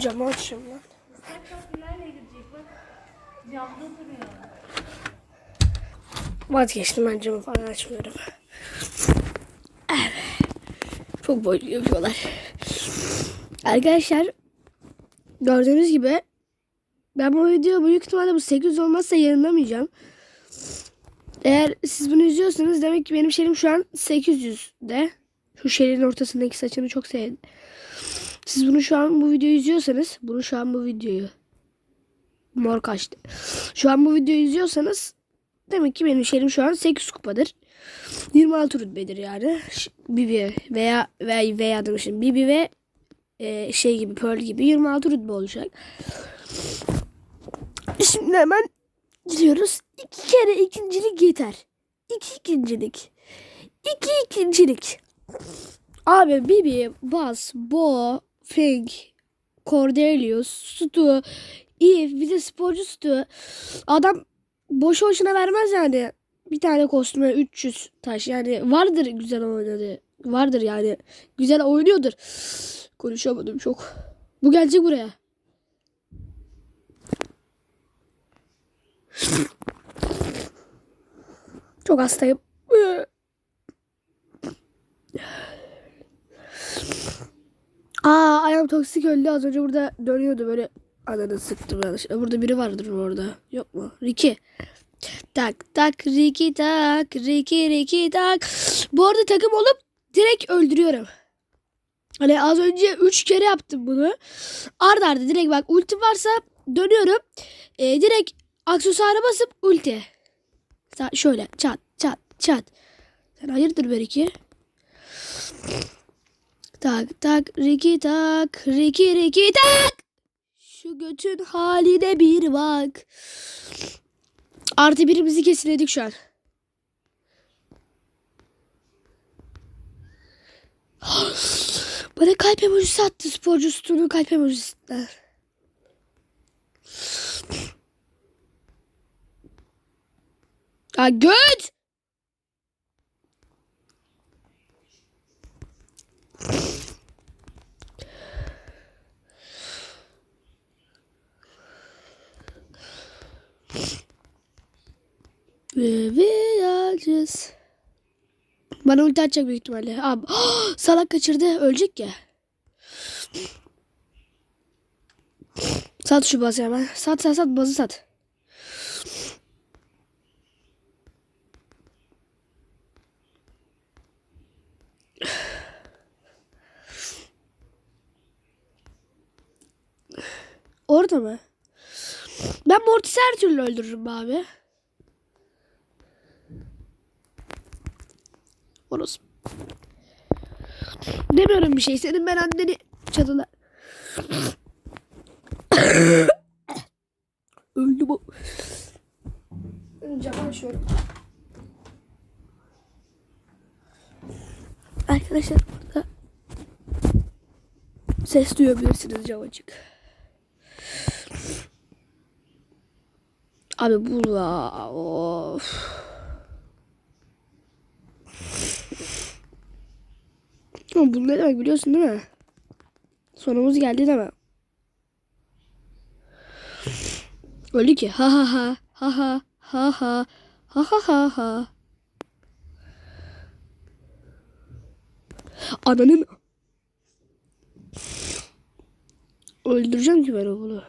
Camı açayım lan. Vazgeçtim ben camı falan açmıyorum. Çok boylu yapıyorlar. Arkadaşlar gördüğünüz gibi ben bu video büyük ihtimalle bu 800 olmazsa yayınlamayacağım. Eğer siz bunu izliyorsanız demek ki benim şeyim şu an 800'de. Şu şeyin ortasındaki saçını çok sevdim. Siz bunu şu an bu videoyu izliyorsanız bunu şu an bu videoyu mor kaçtı. Şu an bu videoyu izliyorsanız demek ki benim şeyim şu an 8 kupadır. 26 rütbedir yani. Bibi veya veya veya demişim. Bibi ve e, şey gibi Pearl gibi 26 rütbe olacak. Şimdi hemen gidiyoruz. İki kere ikincilik yeter. İki ikincilik. İki ikincilik. Abi Bibi, Bas, Bo, Fink, Cordelius, Stu, Eve, bir de sporcu Stu. Adam boşu boşuna vermez yani. Bir tane kostüme 300 taş. Yani vardır güzel oynadı. Vardır yani. Güzel oynuyordur. Konuşamadım çok. Bu gelecek buraya. Çok hastayım. Aa ayağım toksik öldü. Az önce burada dönüyordu böyle. Ananı sıktım yanlış. Burada biri vardır orada. Yok mu? Ricky. Tak tak Ricky tak Ricky Ricky tak. Bu arada takım olup direkt öldürüyorum. Hani az önce 3 kere yaptım bunu. Arda arda direkt bak ulti varsa dönüyorum. Ee, direkt aksesuara basıp ulti. Şöyle çat çat çat. Sen hayırdır Beriki? Tak tak Ricky tak Ricky Ricky tak. Şu götün haline bir bak. Artı birimizi kesinledik şu an. Bana kalp emojisi attı sporcu sütunun kalp emojisinden. Ya göt! Ve we just- Bana ulti atacak büyük ihtimalle. Abi, salak kaçırdı. Ölecek ya. Sat şu bazı hemen. Sat sat sat bazı sat. Orada mı? Ben Mortis'i her türlü öldürürüm abi. Demiyorum bir şey. Senin ben anneni çatıla. Öldü bu. Cam açıyorum. Arkadaşlar burada ses duyabilirsiniz cam açık. Abi bu da of. Ama bu ne demek biliyorsun değil mi? Sonumuz geldi deme. Öldü ki. Ha ha ha. Ha ha. Ha ha. Ha ha ha ha. Ananın öldüreceğim ki ben o bunu.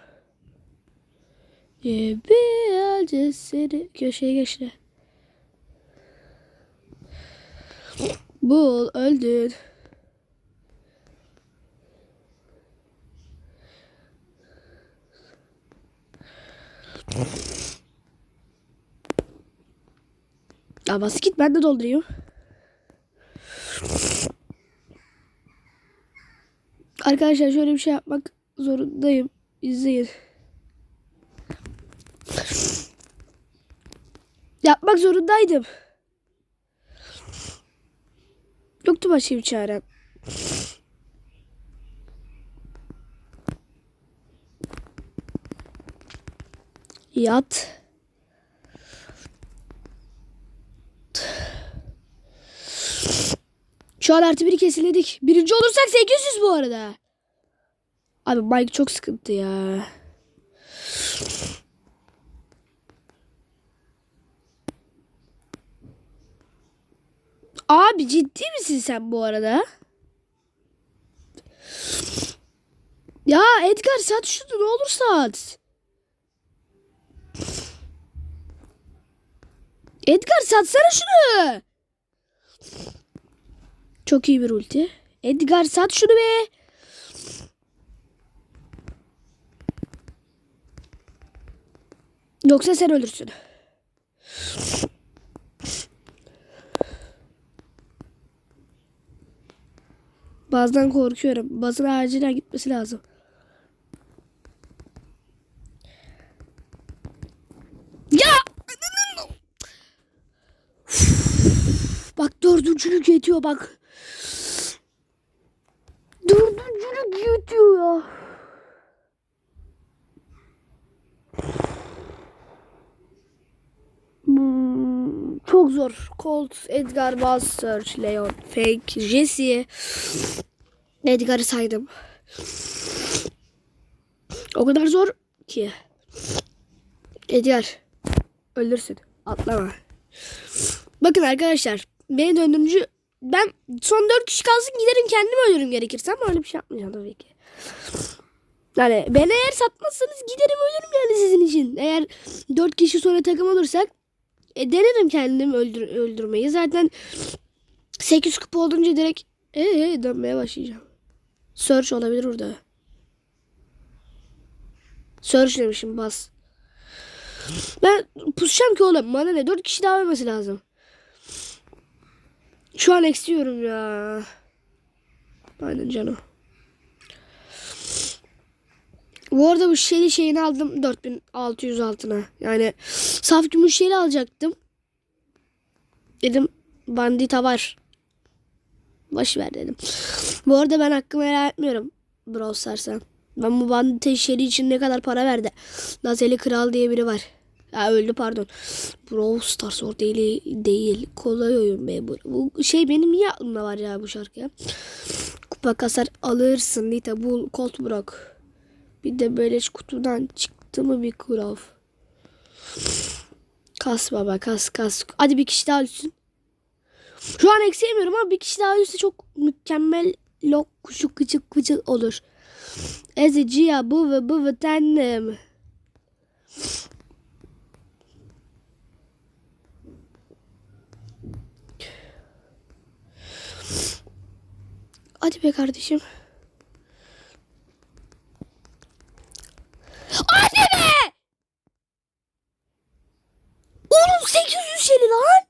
Yeah, bir cesedi köşeye geçti. Bul öldün. Ya bas git ben de doldurayım. Arkadaşlar şöyle bir şey yapmak zorundayım. İzleyin. Yapmak zorundaydım. Yoktu başka bir çarem. Yat. Şu an artı biri kesinledik. Birinci olursak 800 bu arada. Abi Mike çok sıkıntı ya. Abi ciddi misin sen bu arada? Ya Edgar sat şunu ne olur sat. Edgar satsana şunu. Çok iyi bir ulti. Edgar sat şunu be. Yoksa sen ölürsün. Bazdan korkuyorum. Bazın acilen gitmesi lazım. Ya! Bak dördüncülük yetiyor bak. Dördüncülük yetiyor ya. Hmm, çok zor. Colt, Edgar, Buzz, Search, Leon, Fake, Jesse. Edgar'ı saydım. O kadar zor ki. Edgar. Öldürsün. Atlama. Bakın arkadaşlar. Beni döndürücü ben son dört kişi kalsın giderim kendim ölürüm gerekirse ama öyle bir şey yapmayacağım tabii ki. Yani beni eğer satmazsanız giderim ölürüm yani sizin için. Eğer dört kişi sonra takım olursak e, denerim kendim öldür öldürmeyi. Zaten 8 kupa olunca direkt e, e, dönmeye başlayacağım. Search olabilir orada. Search demişim bas. Ben pusacağım ki oğlum. Bana ne? 4 kişi daha ölmesi lazım. Şu an eksiyorum ya. Aynen canım. Bu arada bu şeyli şeyini aldım 4600 altına. Yani saf gümüş şeyli alacaktım. Dedim bandita var. Boş ver dedim. Bu arada ben hakkımı helal etmiyorum. Brawl Stars'a. Ben bu bandita şeri için ne kadar para verdi. Lazeli Kral diye biri var. Ya öldü pardon. Brawl Stars o değil, değil. Kolay oyun be bu. Bu şey benim niye aklımda var ya bu şarkı ya. Kupa kasar alırsın. Nita bul Colt Brock. Bir de böyle kutudan çıktı mı bir kurav. Kas baba kas kas. Hadi bir kişi daha ölsün. Şu an eksiyemiyorum ama bir kişi daha ölürse çok mükemmel lok kuşu kıçık kıçık olur. Ezici ya bu ve bu ve tanem. Hadi be kardeşim. Hadi be! Oğlum 800 şeli lan.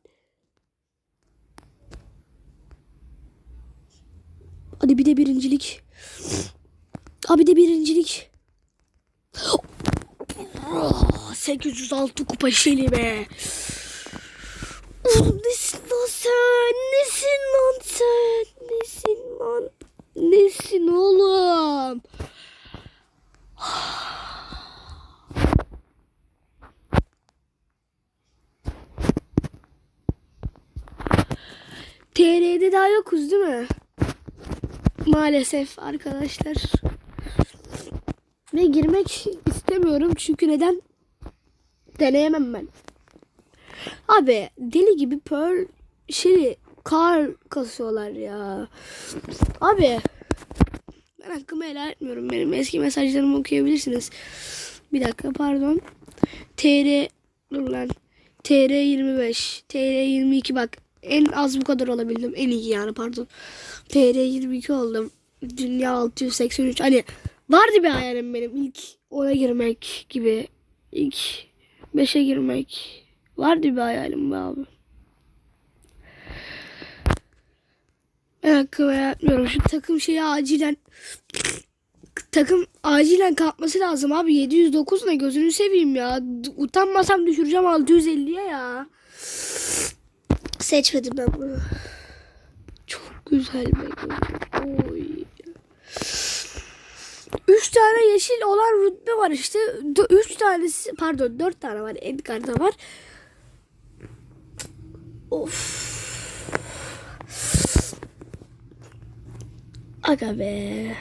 Hadi bir de birincilik. Abi de birincilik. Oh, 806 kupa şeli be. 19 değil mi? Maalesef arkadaşlar. Ve girmek istemiyorum çünkü neden? Deneyemem ben. Abi deli gibi Pearl şey kar kasıyorlar ya. Abi ben hakkımı helal etmiyorum. Benim eski mesajlarımı okuyabilirsiniz. Bir dakika pardon. TR dur lan. TR 25, TR 22 bak en az bu kadar olabildim. En iyi yani pardon. TR 22 oldum. Dünya 683. Hani vardı bir hayalim benim ilk ona girmek gibi. ilk 5'e girmek. Vardı bir hayalim be abi. Ben hakkımı yapmıyorum. Şu takım şeyi acilen takım acilen kalkması lazım abi. 709 ne gözünü seveyim ya. Utanmasam düşüreceğim 650'ye ya. Seçmedim ben bunu. Çok güzel be. Oy. Üç tane yeşil olan rütbe var işte. Üç tanesi pardon dört tane var. Edgar'da var. Of. Aga be.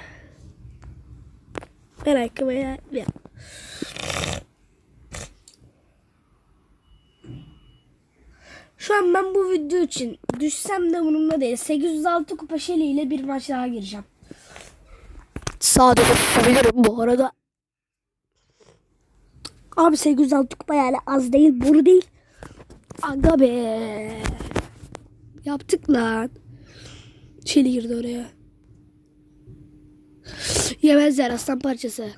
Merak etme ya. Şu an ben bu video için düşsem de umurumda değil. 806 kupa Şeli ile bir maç daha gireceğim. Sadece tutabilirim bu arada. Abi 806 kupa yani az değil, boru değil. Aga be. Yaptık lan. Şeli girdi oraya. Yemezler aslan parçası.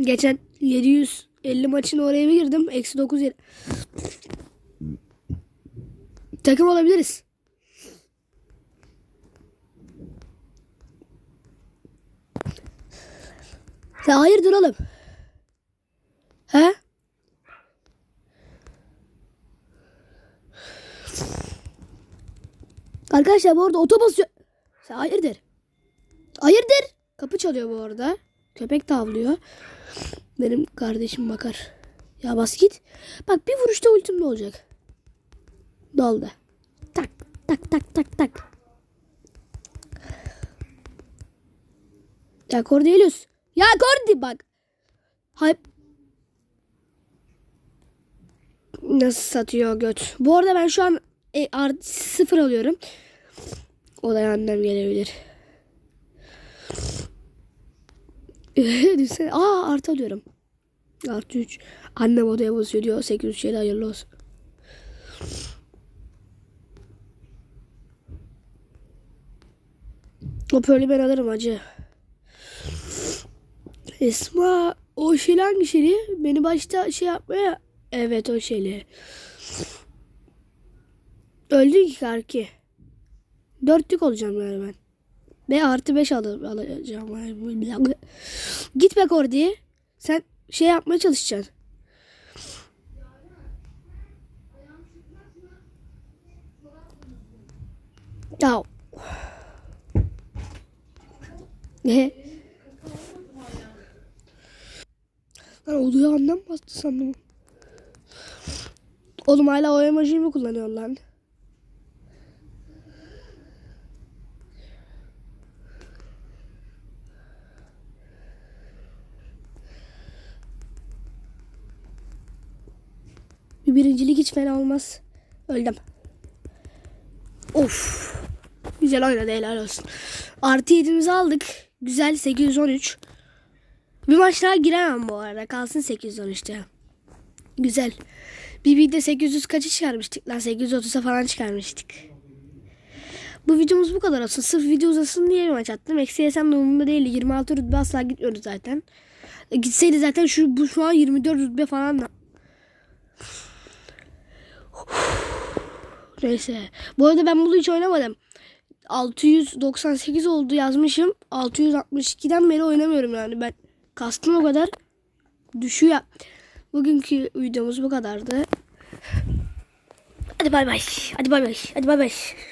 Geçen 750 maçın oraya bir girdim. Eksi 9 yer. Takım olabiliriz. Sen hayırdır oğlum? He? Arkadaşlar bu arada otobüs... Sen hayırdır? Hayırdır? Kapı çalıyor bu arada. Köpek tavlıyor. Benim kardeşim bakar. Ya bas git. Bak bir vuruşta ultim ne olacak? Doldu. Tak tak tak tak tak. Ya Cordelius. Ya Cordy bak. Hayır. Nasıl satıyor göt. Bu arada ben şu an e, art, sıfır alıyorum. O da annem gelebilir. Düşünsene. Aa artı alıyorum. Artı 3. Annem odaya basıyor diyor. 800 şeyle hayırlı olsun. O pörlü ben alırım acı. Esma o şeyli hangi şeyli? Beni başta şey yapmaya. Evet o şeyli. Öldü ki karki. Dörtlük olacağım yani ben. Ve artı beş al alacağım. Git bak oraya. Sen şey yapmaya çalışacaksın. Ya. Ne? Lan odaya annem bastı sandım. Oğlum hala o emojiyi mi kullanıyor lan? Bir birincilik hiç fena olmaz. Öldüm. Of. Güzel oynadı helal olsun. Artı 7'mizi aldık. Güzel 813. Bir maç daha giremem bu arada. Kalsın 813'te. Güzel. BB'de 800 kaçı çıkarmıştık lan? 830'a falan çıkarmıştık. Bu videomuz bu kadar olsun. Sırf video uzasın diye bir maç attım. Eksi yesem de umurumda değil. 26 rütbe asla gitmiyordu zaten. E, gitseydi zaten şu bu şu an 24 rütbe falan da. Neyse. Bu arada ben bunu hiç oynamadım. 698 oldu yazmışım. 662'den beri oynamıyorum yani ben. Kastım o kadar düşüyor. Bugünkü videomuz bu kadardı. Hadi bay bay. Hadi bay bay. Hadi bay bay.